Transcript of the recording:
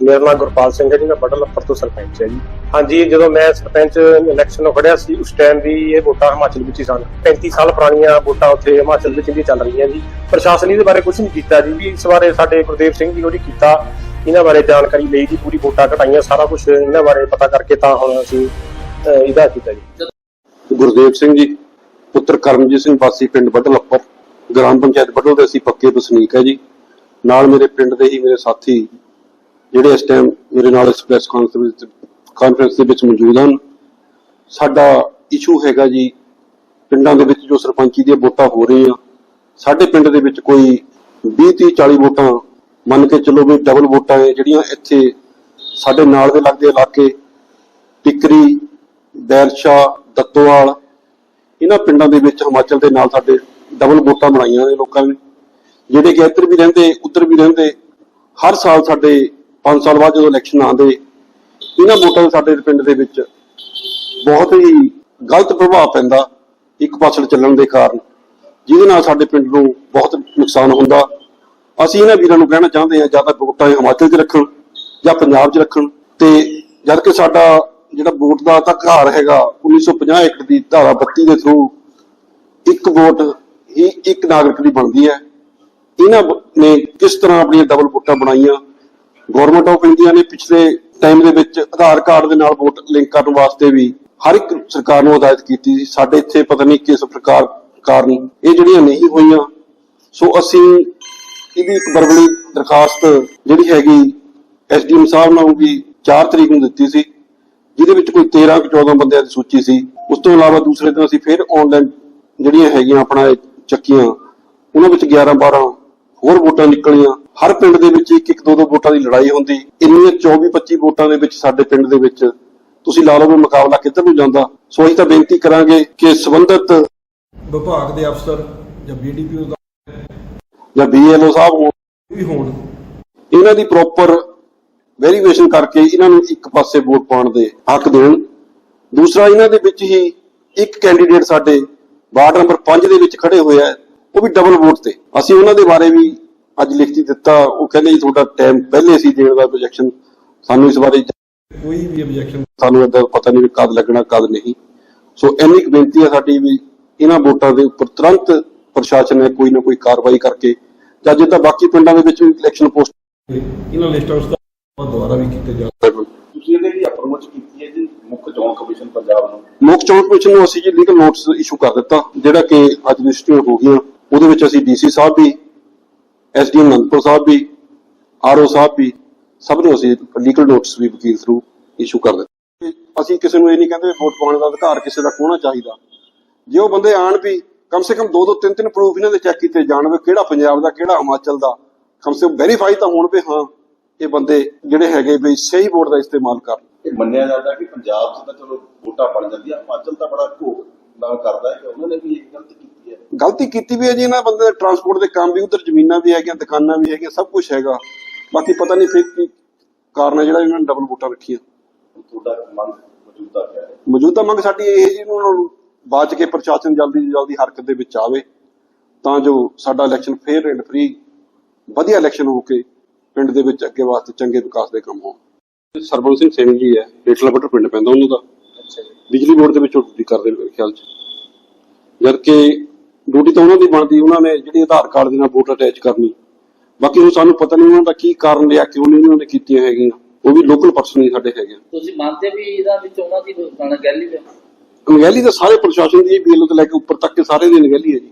ਮੇਰਾ ਨਾਮ ਗੁਰਪਾਲ ਸਿੰਘ ਹੈ ਜੀ, ਮੈਂ ਬਟਲ ਅੱਪਰ ਤੋਂ ਸਰਪੰਚ ਹੈ ਜੀ। ਹਾਂਜੀ, ਜਦੋਂ ਮੈਂ ਸਰਪੰਚ ਇਲੈਕਸ਼ਨ ਨੂੰ ਖੜਿਆ ਸੀ, ਉਸ ਟਾਈਮ ਵੀ ਇਹ ਵੋਟਾਂ ਹਿਮਾਚਲ ਵਿੱਚ ਹੀ ਸਨ। 35 ਸਾਲ ਪੁਰਾਣੀਆਂ ਵੋਟਾਂ ਉੱਥੇ ਹਿਮਾਚਲ ਵਿੱਚ ਵੀ ਚੱਲ ਰਹੀਆਂ ਜੀ। ਪ੍ਰਸ਼ਾਸਨ ਇਹਦੇ ਬਾਰੇ ਕੁਝ ਨਹੀਂ ਕੀਤਾ ਜੀ, ਵੀ ਇਸ ਬਾਰੇ ਸਾਡੇ ਗੁਰਦੇਵ ਸਿੰਘ ਜੀ ਉਹਦੀ ਕੀਤਾ। ਇਹਨਾਂ ਬਾਰੇ ਜਾਣਕਾਰੀ ਲਈ ਜੀ, ਪੂਰੀ ਵੋਟਾਂ ਘਟਾਈਆਂ, ਸਾਰਾ ਕੁਝ ਇਹਨਾਂ ਬਾਰੇ ਪਤਾ ਕਰਕੇ ਤਾਂ ਹੁਣ ਅਸੀਂ ਇਹਦਾ ਕੀਤਾ ਜੀ। ਗੁਰਦੇਵ ਸਿੰਘ ਜੀ, ਪੁੱਤਰ ਕਰਮਜੀਤ ਸਿੰਘ ਵਾਸੀ ਪਿੰਡ ਬਟਲ ਅੱਪਰ ਗ੍ਰਾਮ ਪੰਚਾਇਤ ਬਟਲ ਦੇ ਅਸੀਂ ਪੱਕੇ ਵਸਨੀਕ ਹੈ ਜੀ। ਨਾਲ ਮੇਰੇ ਪਿੰਡ ਦੇ ਹੀ ਮੇਰੇ ਸਾਥੀ ਜਿਹੜੇ ਇਸ ਟਾਈਮ ਮੇਰੇ ਨਾਲ ਇਸ ਪ੍ਰੈਸ ਕਾਨਫਰੰਸ ਕਾਨਫਰੰਸ ਦੇ ਵਿੱਚ ਮੌਜੂਦ ਹਨ। ਸਾਡਾ ਇਸ਼ੂ ਹੈਗਾ ਜੀ ਪਿੰਡਾਂ ਦੇ ਵਿੱਚ ਜੋ ਸਰਪੰਚੀ ਦੀਆਂ ਵੋਟਾਂ ਹੋ ਰਹੀਆਂ। ਸਾਡੇ ਪਿੰਡ ਦੇ ਵਿੱਚ ਕੋਈ 20 30 40 ਵੋਟਾਂ ਮੰਨ ਕੇ ਚੱਲੋ ਵੀ ਡਬਲ ਵੋਟਾਂ ਹੈ ਜਿਹੜੀਆਂ ਇੱਥੇ ਸਾਡੇ ਨਾਲ ਦੇ ਲੱਗਦੇ ਇਲਾਕੇ, ਟਿਕਰੀ, ਬੈਰਸ਼ਾ, ਦੱਤੋਵਾਲ, ਇਹਨਾਂ ਪਿੰਡਾਂ ਦੇ ਵਿੱਚ ਹਿਮਾਚਲ ਦੇ ਨਾਲ ਸਾਡੇ ਡਬਲ ਵੋਟਾਂ ਬਣਾਈਆਂ ਨੇ ਲੋਕਾਂ ਨੇ। ਜਿਹੜੇ ਕਿ ਇੱਧਰ ਵੀ ਰਹਿੰਦੇ, ਉੱਧਰ ਵੀ ਰਹਿੰਦੇ, ਹਰ ਸਾਲ ਸਾਡੇ 5 ਸਾਲ ਬਾਅਦ ਜਦੋਂ ਇਲੈਕਸ਼ਨ ਆਉਂਦੇ, ਇਹਨਾਂ ਵੋਟਾਂ ਦਾ ਸਾਡੇ ਪਿੰਡ ਦੇ ਵਿੱਚ ਬਹੁਤ ਹੀ ਗਲਤ ਪ੍ਰਭਾਵ ਪੈਂਦਾ, ਇੱਕ ਪਾਸੜ ਚੱਲਣ ਦੇ ਕਾਰਨ, ਜਿਹਦੇ ਨਾਲ ਸਾਡੇ ਪਿੰਡ ਨੂੰ ਬਹੁਤ ਨੁਕਸਾਨ ਹੁੰਦਾ। ਅਸੀਂ ਇਹਨਾਂ ਵੀਰਾਂ ਨੂੰ ਕਹਿਣਾ ਚਾਹੁੰਦੇ ਹਾਂ, ਜਾਂ ਤਾਂ ਵੋਟਾਂ ਹਿਮਾਚਲ 'ਚ ਰੱਖਣ, ਜਾਂ ਪੰਜਾਬ 'ਚ ਰੱਖਣ, ਤੇ ਜਦ ਕਿ ਸਾਡਾ ਜਿਹੜਾ ਵੋਟ ਦਾ ਅਧਿਕਾਰ ਹੈਗਾ 1950 ਏਕੜ ਦੀ ਧਾਰਾ 32 ਦੇ ਥਰੂ ਇੱਕ ਵੋਟ ਹੀ ਇੱਕ ਨਾਗਰਿਕ ਦੀ ਬਣਦੀ ਹੈ। ਇਹਨਾਂ ਨੇ ਕਿਸ ਤਰ੍ਹਾਂ ਆਪਣੀਆਂ ਡਬਲ ਵੋਟਾਂ ਬਣਾਈਆਂ? ਗਵਰਨਮੈਂਟ ਆਫ ਇੰਡੀਆ ਨੇ ਪਿਛਲੇ ਟਾਈਮ ਦੇ ਵਿੱਚ ਆਧਾਰ ਕਾਰਡ ਦੇ ਨਾਲ ਵੋਟ ਲਿੰਕ ਕਰਨ ਵਾਸਤੇ ਵੀ ਹਰ ਇੱਕ ਸਰਕਾਰ ਨੂੰ ਹਦਾਇਤ ਕੀਤੀ ਸੀ। ਸਾਡੇ ਇੱਥੇ ਪਤਾ ਨਹੀਂ ਕਿਸ ਪ੍ਰਕਾਰ ਕਾਰਨ ਇਹ ਜਿਹੜੀਆਂ ਨਹੀਂ ਹੋਈਆਂ। ਸੋ ਅਸੀਂ ਇਹਦੀ ਇੱਕ ਬਰਬਲੀ ਦਰਖਾਸਤ ਜਿਹੜੀ ਹੈਗੀ ਐਸਡੀਐਮ ਸਾਹਿਬ ਨੂੰ ਵੀ 4 ਤਰੀਕ ਨੂੰ ਦਿੱਤੀ ਸੀ, ਜਿਹਦੇ ਵਿੱਚ ਕੋਈ 13 ਕਿ 14 ਬੰਦਿਆਂ ਦੀ ਸੂਚੀ ਸੀ। ਉਸ ਤੋਂ ਇਲਾਵਾ ਦੂਸਰੇ ਦਿਨ ਅਸੀਂ ਫਿਰ ਆਨਲਾਈਨ ਜਿਹੜੀਆਂ ਹੈਗੀਆਂ ਆਪਣਾ ਚੱਕੀਆਂ, ਉਹਨਾਂ ਵਿੱਚ 11 12 ਹੋਰ ਵੋਟਾਂ ਨਿਕਲੀਆਂ। ਹਰ ਪਿੰਡ ਦੇ ਵਿੱਚ ਇੱਕ ਇੱਕ ਦੋ ਦੋ ਵੋਟਾਂ ਦੀ ਲੜਾਈ ਹੁੰਦੀ। ਇੰਨੀਆਂ 24 25 ਵੋਟਾਂ ਦੇ ਵਿੱਚ ਸਾਡੇ ਪਿੰਡ ਦੇ ਵਿੱਚ। ਤੁਸੀਂ ਲਾ ਲਓ ਵੀ ਮੁਕਾਬਲਾ ਕਿੱਧਰ ਨੂੰ ਜਾਂਦਾ। ਸੋ ਅਸੀਂ ਤਾਂ ਬੇਨਤੀ ਕਰਾਂਗੇ ਕਿ ਸੰਬੰਧਿਤ ਵਿਭਾਗ ਦੇ ਅਫਸਰ ਜਾਂ ਬੀਡੀਪੀਓ ਦਾ ਜਾਂ ਬੀਐਲਓ ਸਾਹਿਬ ਹੋਣ ਵੀ ਹੋਣ। ਇਹਨਾਂ ਦੀ ਪ੍ਰੋਪਰ ਵੈਰੀਫਿਕੇਸ਼ਨ ਕਰਕੇ ਇਹਨਾਂ ਨੂੰ ਇੱਕ ਪਾਸੇ ਵੋਟ ਪਾਉਣ ਦੇ ਹੱਕ ਦੇਣ। ਦੂਸਰਾ ਇਹਨਾਂ ਦੇ ਵਿੱਚ ਹੀ ਇੱਕ ਕੈਂਡੀਡੇਟ ਸਾਡੇ ਵਾਰਡ ਨੰਬਰ 5 ਦੇ ਵਿੱਚ ਖੜੇ ਹੋਏ ਆ ਉਹ ਵੀ ਡਬਲ ਵੋਟ ਤੇ। ਅਸੀਂ ਉਹਨਾਂ ਦੇ ਬਾਰੇ ਵੀ ਅੱਜ ਲਿਖਤੀ ਦਿੱਤਾ। ਉਹ ਕਹਿੰਦੇ ਜੀ ਤੁਹਾਡਾ ਟਾਈਮ ਪਹਿਲੇ ਸੀ ਦੇਣ ਦਾ ਪ੍ਰੋਜੈਕਸ਼ਨ ਸਾਨੂੰ ਇਸ ਬਾਰੇ ਕੋਈ ਵੀ ਆਬਜੈਕਸ਼ਨ ਸਾਨੂੰ ਏਦਾਂ ਪਤਾ ਨਹੀਂ ਕਦ ਲੱਗਣਾ ਕਦ ਨਹੀਂ। ਸੋ ਇੰਨੀ ਬੇਨਤੀ ਹੈ ਸਾਡੀ ਵੀ ਇਹਨਾਂ ਵੋਟਾਂ ਦੇ ਉੱਪਰ ਤੁਰੰਤ ਪ੍ਰਸ਼ਾਸਨ ਨੇ ਕੋਈ ਨਾ ਕੋਈ ਕਾਰਵਾਈ ਕਰਕੇ ਜਾਂ ਜਿੱਦਾਂ ਬਾਕੀ ਪਿੰਡਾਂ ਦੇ ਵਿੱਚ ਵੀ ਇਲੈਕਸ਼ਨ ਪੋਸਟ ਇਹਨਾਂ ਲਿਸਟਾਂ ਉਸ ਦਾ ਦੁਆਰਾ ਵੀ ਕੀਤੇ ਜਾ ਤੁਸੀਂ ਇਹਦੇ ਲਈ ਅਪਰੋਚ ਕੀਤੀ ਹੈ ਜੀ ਮੁੱਖ ਚੋਣ ਕਮਿਸ਼ਨ ਪੰਜਾਬ ਨੂੰ? ਮੁੱਖ ਚੋਣ ਕਮਿਸ਼ਨ ਨੂੰ ਅਸੀਂ ਜੀ ਲੀਗਲ ਨੋਟਿਸ ਇਸ਼ੂ ਕਰ ਦਿੱਤਾ ਜਿਹੜਾ ਕਿ ਅੱਜ ਰਜਿਸਟਰੀਆਂ ਹੋ ਗਈਆਂ। ਉਹਦੇ ਵਿੱਚ ਅਸੀਂ ਡੀਸੀ ਸਾਹਿਬ ਵੀ ਐਸਡੀਐਮ ਅਨੰਦਪੁਰ ਸਾਹਿਬ ਵੀ ਆਰਓ ਸਾਹਿਬ ਵੀ, ਸਭ ਨੂੰ ਅਸੀਂ ਲੀਗਲ ਨੋਟਿਸ ਵੀ ਵਕੀਲ ਥਰੂ ਇਸ਼ੂ ਕਰ ਦਿੱਤੇ। ਅਸੀਂ ਕਿਸੇ ਨੂੰ ਇਹ ਨਹੀਂ ਕਹਿੰਦੇ ਵੋਟ ਪਾਉਣ ਦਾ ਅਧਿਕਾਰ ਕਿਸੇ ਦਾ ਹੋਣਾ ਚਾਹੀਦਾ। ਜੇ ਉਹ ਬੰਦੇ ਆਣ ਵੀ ਕਮ ਸੇ ਕਮ ਦੋ ਦੋ ਤਿੰਨ ਤਿੰਨ ਪ੍ਰੂਫ ਇਹਨਾਂ ਦੇ ਚੈੱਕ ਕੀਤੇ ਜਾਣ ਵੀ ਕਿਹੜਾ ਪੰਜਾਬ ਦਾ, ਕਿਹੜਾ ਹਿਮਾਚਲ ਦਾ, ਕਮ ਸੇ ਕਮ ਵੈਰੀਫਾਈ ਤਾਂ ਹੋਣ ਵੀ ਹਾਂ, ਇਹ ਬੰਦੇ ਜਿਹੜੇ ਹੈਗੇ ਵੀ ਸਹੀ ਵੋਟ ਦਾ ਇਸਤੇਮਾਲ ਕਰਨ ਇਹ ਮੰਨਿਆ ਜਾਂਦਾ ਕਿ ਪੰਜਾਬ 'ਚ ਤਾਂ ਚਲੋ ਵੋਟਾਂ ਬਣ ਜਾਂਦੀਆਂ, ਹਿਮਾਚਲ ਤਾਂ ਬੜਾ ਘੋਖ ਨਾਲ ਕਰਦਾ ਹੈ ਕਿ ਉਹਨਾਂ ਨੇ ਵੀ ਇਹ ਗਲਤ ਗਲਤੀ ਕੀਤੀ ਵੀ ਹੈ ਜੀ ਇਹਨਾਂ ਬੰਦੇ ਦੇ ਟਰਾਂਸਪੋਰਟ ਦੇ ਕੰਮ ਵੀ ਉਧਰ ਜ਼ਮੀਨਾਂ ਵੀ ਹੈਗੀਆਂ ਦੁਕਾਨਾਂ ਵੀ ਹੈਗੀਆਂ ਸਭ ਕੁਝ ਹੈਗਾ। ਬਾਕੀ ਪਤਾ ਨਹੀਂ ਫਿਰ ਕੀ ਕਾਰਨ ਹੈ ਜਿਹੜਾ ਇਹਨਾਂ ਨੇ ਡਬਲ ਵੋਟਾਂ ਰੱਖੀਆਂ। ਹੁਣ ਤੁਹਾਡਾ ਮੰਗ ਮੌਜੂਦਾ ਕਿਆ ਹੈ? ਮੌਜੂਦਾ ਮੰਗ ਸਾਡੀ ਇਹ ਜੀ ਨੂੰ ਬਾਅਦ ਕੇ ਪ੍ਰਸ਼ਾਸਨ ਜਲਦੀ ਜਲਦੀ ਹਰਕਤ ਦੇ ਵਿੱਚ ਆਵੇ ਤਾਂ ਜੋ ਸਾਡਾ ਇਲੈਕਸ਼ਨ ਫੇਅਰ ਐਂਡ ਫ੍ਰੀ ਵਧੀਆ ਇਲੈਕਸ਼ਨ ਹੋ ਕੇ ਪਿੰਡ ਦੇ ਵਿੱਚ ਅੱਗੇ ਵਾਸਤੇ ਚੰਗੇ ਵਿਕਾਸ ਦੇ ਕੰਮ ਹੋਣ। ਸਰਬਨ ਸਿੰਘ ਸਿੰਘ ਜੀ ਹੈ ਰੇਟਲਾ ਬਟਰ ਪਿੰਡ ਪੈਂਦਾ ਉਹਨਾਂ ਦਾ। ਬਿਜਲੀ ਬੋਰਡ ਦੇ ਵਿੱਚ ਉਹ ਡਿਊਟੀ ਕਰਦੇ ਮੇਰੇ ਖਿਆਲ 'ਚ। ਜਦ ਕਿ ਡਿਊਟੀ ਤਾਂ ਉਹਨਾਂ ਦੀ ਬਣਦੀ ਉਹਨਾਂ ਨੇ ਜਿਹੜੀ ਆਧਾਰ ਕਾਰਡ ਦੇ ਨਾਲ ਵੋਟ ਅਟੈਚ ਕਰਨੀ। ਬਾਕੀ ਹੁਣ ਸਾਨੂੰ ਪਤਾ ਨਹੀਂ ਉਹਨਾਂ ਦਾ ਕੀ ਕਾਰਨ ਲਿਆ ਕਿਉਂ ਨਹੀਂ ਉਹਨਾਂ ਨੇ ਕੀਤੀਆਂ ਹੈਗੀਆਂ। ਉਹ ਵੀ ਲੋਕਲ ਪਰਸਨ ਹੀ ਸਾਡੇ ਹੈਗੇ ਤੁਸੀਂ ਮੰਨਦੇ ਵੀ ਇਹਦਾ ਵਿੱਚ ਉਹਨਾਂ ਦੀ ਅਣਗਹਿਲੀ ਹੈ ਅਣਗਹਿਲੀ ਤਾਂ ਸਾਰੇ ਪ੍ਰਸ਼ਾਸਨ ਦੀ ਤੋਂ ਲੈ ਕੇ ਉੱਪਰ ਤੱਕ ਸਾਰੇ ਦੀ ਅਣਗਹਿਲੀ ਹੈ ਜੀ।